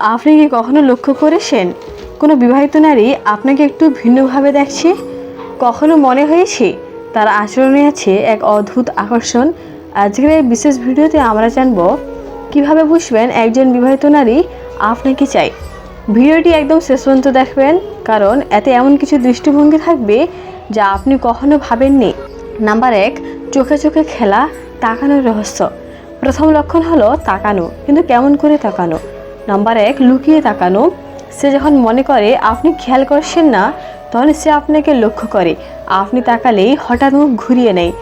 আপনি কি কখনো লক্ষ্য করেছেন? কোনো বিবাহিত নারী আপনাকে একটু ভিন্নভাবে দেখছে? কখনো মনে হয়েছে তার আচরণে আছে এক অদ্ভুত আকর্ষণ? আজকের এই বিশেষ ভিডিওতে আমরা জানব কীভাবে বুঝবেন একজন বিবাহিত নারী আপনাকে চাই ভিডিওটি একদম শেষ পর্যন্ত দেখবেন, কারণ এতে এমন কিছু দৃষ্টিভঙ্গি থাকবে যা আপনি কখনো ভাবেননি। নাম্বার এক, চোখে চোখে খেলা, তাকানোর রহস্য। প্রথম লক্ষণ হলো তাকানো, কিন্তু কেমন করে তাকানো? নাম্বার এক লুকিয়ে তাকানো। সে যখন মনে করে, আপনি খেয়াল করছেন না? তখন সে আপনাকে লক্ষ্য করে। আপনি তাকালেই হঠাৎ মুখ ঘুরিয়ে নেয়।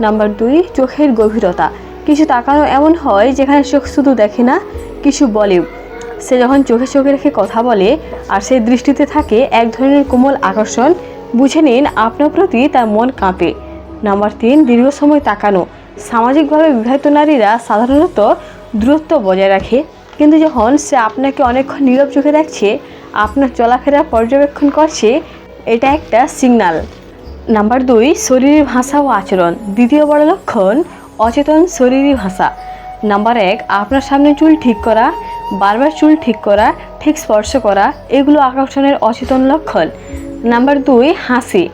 নাম্বার দুই, চোখের গভীরতা। কিছু তাকানো এমন হয় যেখানে চোখ শুধু দেখে না, কিছু বলেও। সে যখন চোখে চোখে রেখে কথা বলে আর সেই দৃষ্টিতে থাকে, এক ধরনের কোমল আকর্ষণ বুঝে নিন আপনার প্রতি তার মন কাঁপে। নাম্বার তিন, দীর্ঘ সময় তাকানো। সামাজিকভাবে বিবাহিত নারীরা সাধারণত দূরত্ব বজায় রাখে। কিন্তু যখন সে আপনাকে অনেকক্ষণ নীরব চোখে দেখছে, আপনার চলাফেরা পর্যবেক্ষণ করছে, এটা একটা সিগনাল নাম্বার দুই, শরীরের ভাষা ও আচরণ। দ্বিতীয় বড় লক্ষণ, অচেতন শরীরী ভাষা। নাম্বার এক, আপনার সামনে চুল ঠিক করা, বারবার চুল ঠিক করা, ঠিক স্পর্শ করা, এগুলো আকর্ষণের অচেতন লক্ষণ। নাম্বার দুই, হাসি।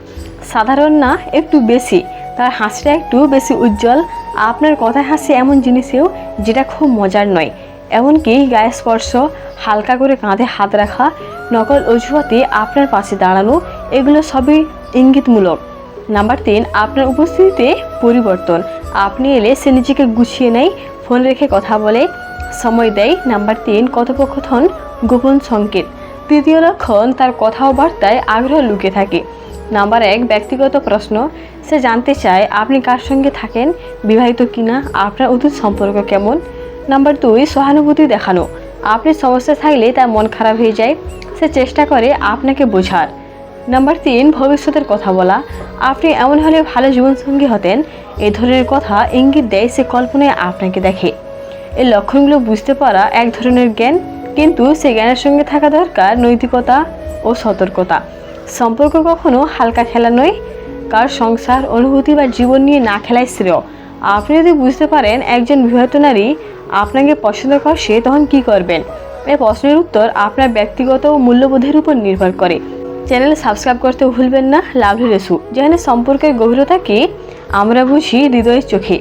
সাধারণ না, একটু বেশি। তার হাসিটা একটু বেশি উজ্জ্বল। আপনার কথায় হাসি এমন জিনিসেও যেটা খুব মজার নয়। এমনকি গায়ে স্পর্শ, হালকা করে কাঁধে হাত রাখা, নকল অজুহাতে আপনার পাশে দাঁড়ানো, এগুলো সবই ইঙ্গিতমূলক। নাম্বার তিন, আপনার উপস্থিতিতে পরিবর্তন। আপনি এলে সে নিজেকে গুছিয়ে নেয়, ফোন রেখে কথা বলে, সময় দেয়। নাম্বার তিন, কথোপকথন, গোপন সংকেত। তৃতীয় লক্ষণ, তার কথা ও বার্তায় আগ্রহ লুকিয়ে থাকে। নাম্বার এক, ব্যক্তিগত প্রশ্ন। সে জানতে চায়, আপনি কার সঙ্গে থাকেন, বিবাহিত কিনা, আপনার অতীত সম্পর্ক কেমন? নাম্বার দুই, সহানুভূতি দেখানো। আপনি সমস্যা থাকলে তার মন খারাপ হয়ে যায়, সে চেষ্টা করে আপনাকে বোঝার। নাম্বার তিন, ভবিষ্যতের কথা বলা। আপনি এমন হলে ভালো জীবনসঙ্গী হতেন। এ ধরনের কথা ইঙ্গিত দেয় সে কল্পনায় আপনাকে দেখে। এই লক্ষণগুলো বুঝতে পারা এক ধরনের জ্ঞান, কিন্তু সে জ্ঞানের সঙ্গে থাকা দরকার নৈতিকতা ও সতর্কতা। সম্পর্ক কখনো হালকা খেলা নয়। কার সংসার, অনুভূতি বা জীবন নিয়ে না খেলাই শ্রেয়। আপনি যদি বুঝতে পারেন, একজন বিবাহিত নারী আপনাকে পছন্দ সে তখন কি করবেন? এই প্রশ্নের উত্তর আপনার ব্যক্তিগত মূল্যবোধের উপর নির্ভর করে। চ্যানেল সাবস্ক্রাইব করতে ভুলবেন না। লাভলি রেসু যেখানে সম্পর্কের গভীরতাকে আমরা বুঝি হৃদয়ের চোখে।